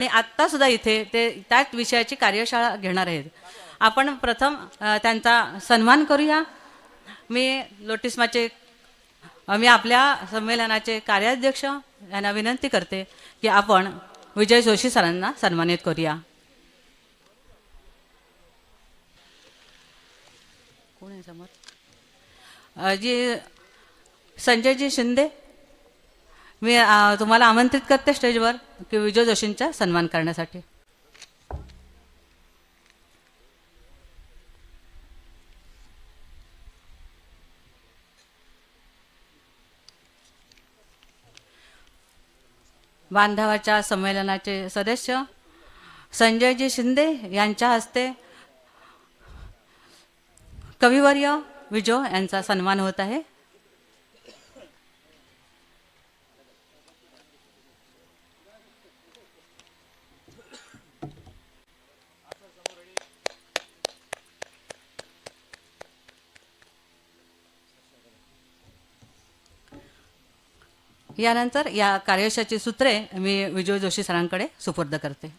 आणि आत्तासुद्धा इथे ते त्याच विषयाची कार्यशाळा घेणार आहेत. आपण प्रथम त्यांचा सन्मान करूया. मी लोटिस्माचे मी आपल्या संमेलनाचे कार्याध्यक्ष यांना विनंती करते की आपण विजय जोशी सरांना सन्मानित करूया. कोण आहे समोर? जी संजयजी शिंदे. मी तुम्हाला आमंत्रित करते स्टेजवर की विजय जोशींचा सन्मान करण्यासाठी. बांधवाच्या संमेलनाचे सदस्य संजयजी शिंदे यांच्या हस्ते कविवर्य विजो यांचा सन्मान होत आहे. यानंतर या कार्यशाची सूत्रे मी विजय जोशी सरांकडे सुपूर्द करते.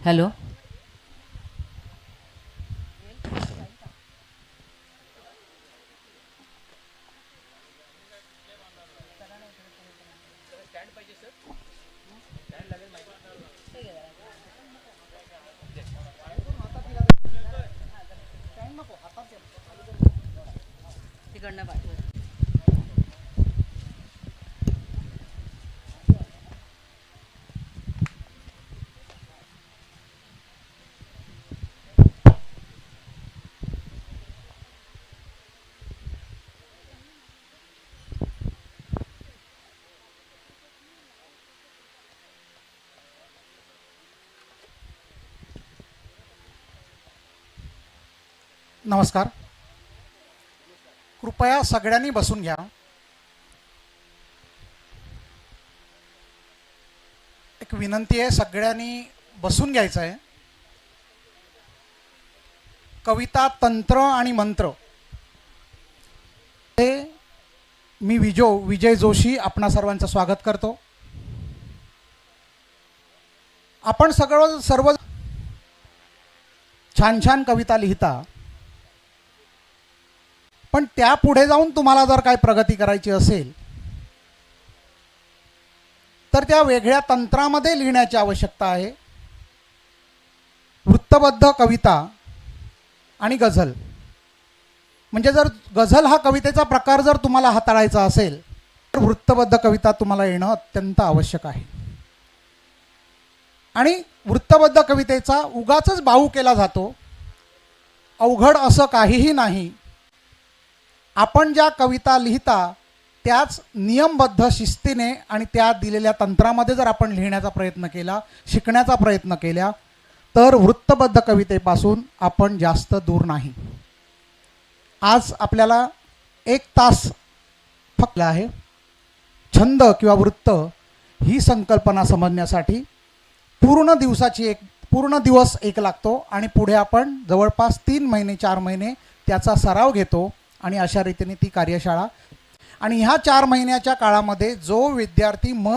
हॅलो. तिकडनं पाठवा नमस्कार। कृपया सगळ्यांनी बसून घ्या. एक विनंती आहे सगळ्यांनी बसून घ्यायचं आहे. कविता तंत्र आणि मंत्र. हे मी विजो विजय जोशी आपणा सर्वांचं स्वागत करतो. आपण सगळं सर्व छान छान कविता लिहिता. पण त्या पुढे जाऊन तुम्हाला जर काही प्रगती करायची असेल तर त्या वेगळ्या तंत्रामध्ये लिहिण्याची आवश्यकता आहे. वृत्तबद्ध कविता आणि गझल. म्हणजे जर गझल हा कवितेचा प्रकार जर तुम्हाला हाताळायचा असेल तर वृत्तबद्ध कविता तुम्हाला येणं अत्यंत आवश्यक आहे. आणि वृत्तबद्ध कवितेचा उगाच बाऊ केला जातो. अवघड असं काहीही नाही. आपण ज्या कविता लिहिता त्याच नियमबद्ध शिस्तीने आणि त्या दिलेल्या तंत्रामध्ये जर आपण लिहिण्याचा प्रयत्न केला शिकण्याचा प्रयत्न केला तर वृत्तबद्ध कवितेपासून आपण जास्त दूर नाही. आज आपल्याला एक तास फक्त आहे. छंद किंवा वृत्त ही संकल्पना समजण्यासाठी पूर्ण दिवसाची एक पूर्ण दिवस एक लागतो आणि पुढे आपण जवळपास तीन महिने चार महिने त्याचा सराव घेतो. आणि अशा रीतीने ती कार्यशाळा. आणि ह्या चार महिन्याच्या काळामध्ये जो विद्यार्थी मन